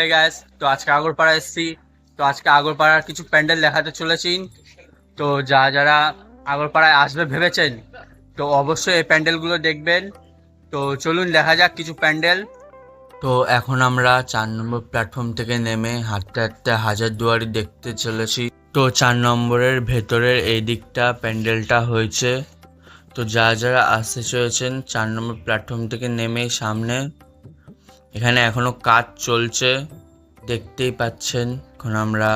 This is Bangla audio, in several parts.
হে গ্যাস তো আজকে আগরপাড়া এসেছি। তো আজকে আগরপাড়ার কিছু প্যান্ডেল দেখাতে চলেছি। তো যা যারা আগরপাড়ায় আসবে ভেবেছেন, তো অবশ্যই এই প্যান্ডেলগুলো দেখবেন। তো চলুন দেখা যাক কিছু প্যান্ডেল। তো এখন আমরা চার নম্বর প্ল্যাটফর্ম থেকে নেমে হাঁটতে হাঁটতে হাজার দুয়ারি দেখতে চলেছি। তো চার নম্বরের ভেতরের এই দিকটা প্যান্ডেলটা হয়েছে। তো যারা যারা আসতে চলেছেন, চার নম্বর প্ল্যাটফর্ম থেকে নেমে সামনে এখানে এখনও কাজ চলছে। দেখতেই পাচ্ছেন, এখন আমরা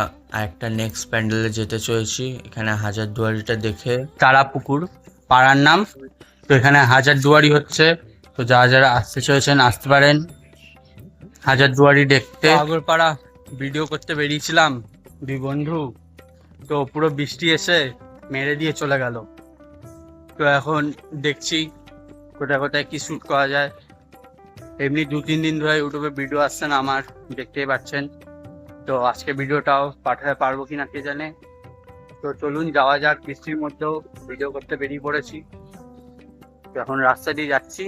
একটা নেক্সট প্যান্ডেলে যেতে চলেছি। এখানে হাজার দুয়ারিটা দেখে। তারাপুকুর, পাড়ার নাম। তো এখানে হাজার দুয়ারি হচ্ছে। তো যারা যারা আসতে চলেছেন, আসতে পারেন। হাজার দুয়ারি দেখতে। আগরপাড়া ভিডিও করতে বেরিয়েছিলাম। দুই বন্ধু। তো পুরো বৃষ্টি এসে মেরে দিয়ে চলে গেল। তো এখন দেখছি কোথায় কোথায় কি শ্যুট করা যায়। এমনি দু, তিন দিন ধরে ইউটিউবে ভিডিও আসছে না আমার, দেখতেই পাচ্ছেন। তো আজকে ভিডিওটাও পাঠাতে পারব কিনা কে জানে? তো চলুন, যাওয়া যাক, বৃষ্টির মধ্যেও ভিডিও করতে বেরিয়ে পড়েছি। এখন রাস্তা দিয়ে যাচ্ছি।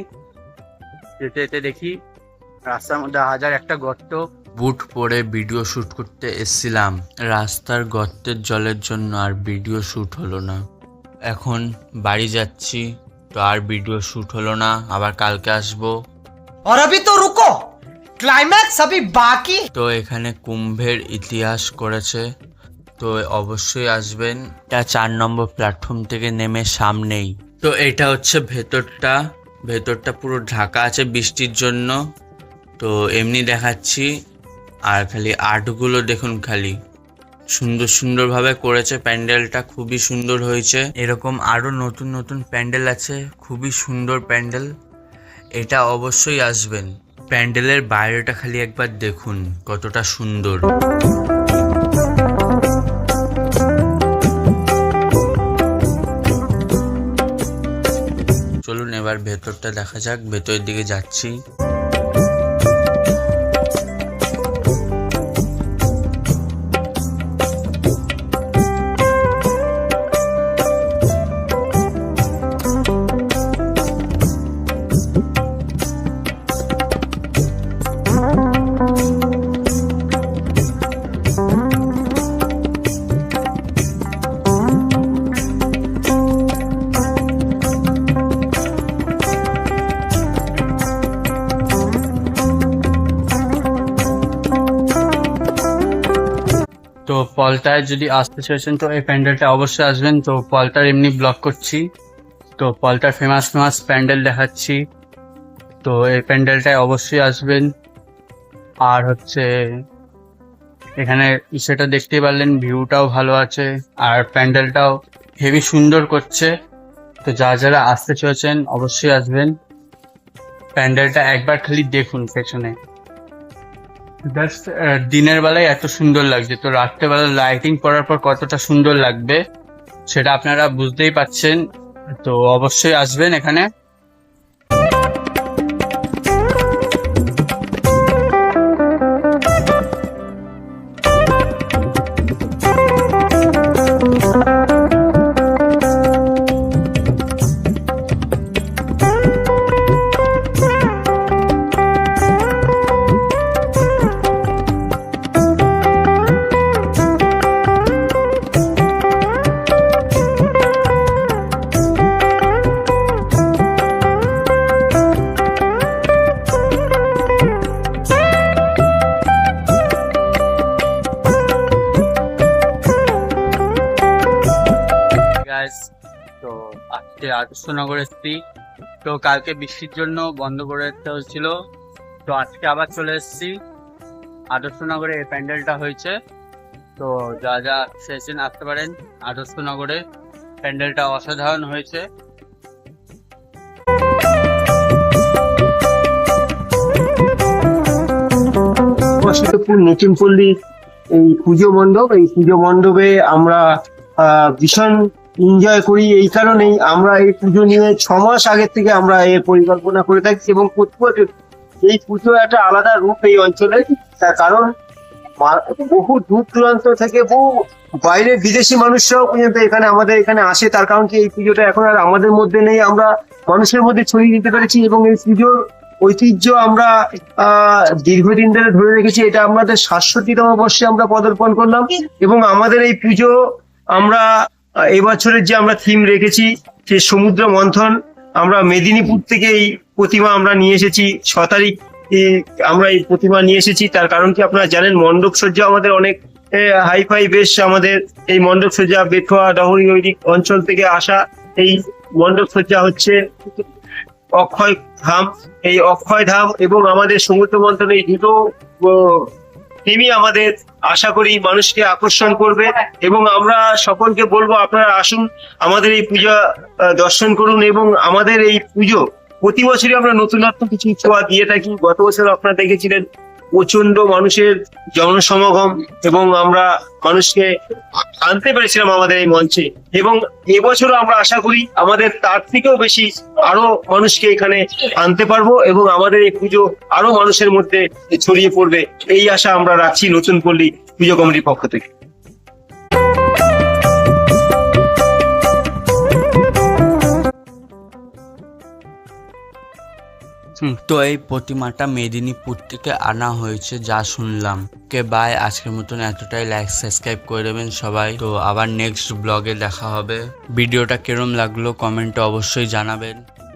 যেতে যেতে দেখি, রাস্তার মধ্যে হাজার একটা গর্ত। বুট পরে ভিডিও শ্যুট করতে এসছিলাম। রাস্তার গর্তের জলের জন্য আর ভিডিও শুট হলো না। এখন বাড়ি যাচ্ছি, তো আর ভিডিও শুট হলো না। আবার কালকে আসব। और अभी तो रुको क्लाइमैक्स अभी बाकी তো এখানে কুম্ভের ইতিহাস করেছে তো অবশ্যই আসবেন এটা চার নম্বর প্ল্যাটফর্ম থেকে নেমে সামনেই তো এটা হচ্ছে ভেতরটা ভেতরটা পুরো ঢাকা আছে বৃষ্টির জন্য তো এমনি দেখাচ্ছি আর খালি আর্টগুলো দেখুন খালি সুন্দর সুন্দরভাবে করেছে প্যান্ডেলটা খুবই সুন্দর হয়েছে এরকম আরও নতুন নতুন প্যান্ডেল আছে খুবই সুন্দর প্যান্ডেল এটা অবশ্যই আসবেন। প্যান্ডেলের বাইরেটা খালি একবার দেখুন, কতটা সুন্দর। চলুন এবার ভেতরটা দেখা যাক, ভেতরের দিকে যাচ্ছি। তো পলতায় যদি আসতে চাইছেন, তো এই প্যান্ডেলটা অবশ্যই আসবেন। তো পলতার এমনি ব্লক করছি। তো পলতার ফেমাস ফেমাস প্যান্ডেল দেখাচ্ছি। তো এই প্যান্ডেলটায় অবশ্যই আসবেন। আর হচ্ছে, এখানে সেটা দেখতেই পারলেন, ভিউটাও ভালো আছে, আর প্যান্ডেলটাও হেভি সুন্দর করছে। তো যারা যারা আসতে চলেছেন অবশ্যই আসবেন। প্যান্ডেলটা একবার খালি দেখুন পেছনে। জাস্ট দিনের বেলায় এত সুন্দর লাগছে। তো রাত্রেবেলা লাইটিং করার পর কতটা সুন্দর লাগবে, সেটা আপনারা বুঝতেই পাচ্ছেন তো অবশ্যই আসবেন এখানে। আজকে আদর্শনগর এসেছি তো কালকে বৃষ্টির জন্য বন্ধ করে দিতে হয়েছিল। তো আজকে আবার চলে এসেছি। আদর্শনগরে এই প্যান্ডেলটা হয়েছে। তো যা যা সেশন আসতে পারেন আদর্শনগরে। প্যান্ডেলটা অসাধারণ হয়েছে। নতুন পল্লী, এই পুজো মণ্ডপ, এই পুজো মণ্ডপে আমরা ভীষণ এনজয় করি এই কারণেই আমরা এই পুজো নিয়ে ছ মাস আগের থেকে আমরা এর পরিকল্পনা করে থাকি এবং এই পুজো একটা আলাদা রূপ এই অঞ্চলে। তার কারণ বহু দূর দূরান্ত থেকে বহু বাইরের বিদেশি মানুষরাও পর্যন্ত এখানে আমাদের এখানে আসে। তার কারণ কি এই পুজোটা এখন আর আমাদের মধ্যে নেই। আমরা মানুষের মধ্যে ছড়িয়ে দিতে পেরেছি এবং এই পুজোর ঐতিহ্য আমরা আহ, দীর্ঘদিন ধরে ধরে রেখেছি। এটা আমাদের সাতষট্টিতম বর্ষে আমরা পদার্পণ করলাম এবং আমাদের এই পুজো আমরা এবছরের যে আমরা থিম রেখেছি, যে সমুদ্র মন্থন, আমরা মেদিনীপুর থেকে এই প্রতিমা আমরা নিয়ে এসেছি, ছ তারিখ আমরা এই প্রতিমা নিয়ে এসেছি। তার কারণ কি আপনারা জানেন, মণ্ডপ সজ্জা আমাদের অনেক হাই ফাই বেশ আমাদের এই মণ্ডপ সজ্জা বেথুয়া ডহরি ঐদিক অঞ্চল থেকে আসা এই মণ্ডপ সজ্জা হচ্ছে অক্ষয় ধাম। এই অক্ষয় ধাম এবং আমাদের সমুদ্র মন্থন এই দুটো থিমই আমাদের আশা করি মানুষকে আকর্ষণ করবে এবং আমরা সকলকে বলব, আপনারা আসুন আমাদের এই পূজা দর্শন করুন এবং আমাদের এই পুজো প্রতি বছরই আমরা নতুনত্ব কিছু ছোঁয়া দিয়ে থাকি। গত বছর আপনারা দেখেছিলেন প্রচণ্ড মানুষের জনসমাগম এবং আমরা মানুষকে আনতে পেরেছিলাম আমাদের এই মঞ্চে। এবং এবছরও আমরা আশা করি আমাদের তার থেকেও বেশি আরও মানুষকে এখানে আনতে পারব এবং আমাদের এই পুজো আরও মানুষের মধ্যে ছড়িয়ে পড়বে। এই আশা আমরা রাখছি নতুন পল্লী পুজো কমিটির পক্ষ থেকে। তো এই প্রতিমাটা মেদিনীপুর থেকে আনা হয়েছে, যা শুনলাম। কে বাই আজকের মতন এতটাই। লাইক সাবস্ক্রাইব করে দেবেন সবাই। তো আবার নেক্সট ব্লগে দেখা হবে। ভিডিওটা কিরম লাগল কমেন্টে অবশ্যই জানাবেন।